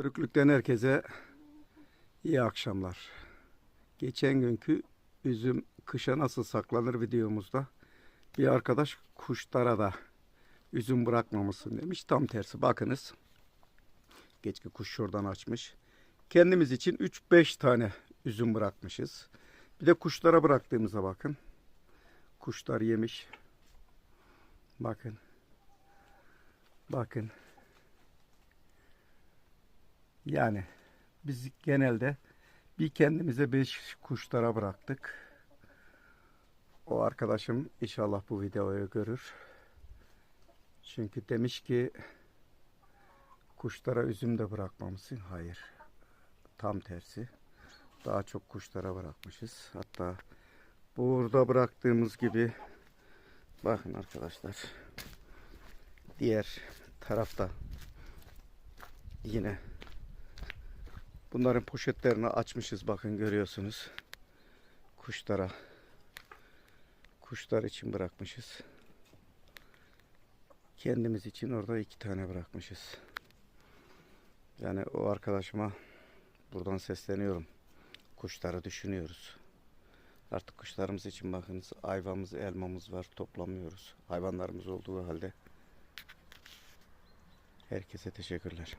Örüklükten herkese iyi akşamlar. Geçen günkü üzüm kışa nasıl saklanır videomuzda bir arkadaş kuşlara da üzüm bırakmamışsın demiş. Tam tersi bakınız. Geçki kuş şuradan açmış. Kendimiz için 3-5 tane üzüm bırakmışız. Bir de kuşlara bıraktığımıza bakın. Kuşlar yemiş. Bakın. Bakın. Yani biz genelde bir kendimize beş kuşlara bıraktık. O arkadaşım inşallah bu videoyu görür. Çünkü demiş ki kuşlara üzüm de bırakmamışsın. Hayır. Tam tersi. Daha çok kuşlara bırakmışız. Hatta burada bıraktığımız gibi bakın arkadaşlar. Diğer tarafta yine Bunların poşetlerini açmışız bakın görüyorsunuz. Kuşlara. Kuşlar için bırakmışız. Kendimiz için orada iki tane bırakmışız. Yani o arkadaşıma buradan sesleniyorum. Kuşları düşünüyoruz. Artık kuşlarımız için bakınız ayvamız, elmamız var toplamıyoruz. Hayvanlarımız olduğu halde herkese teşekkürler.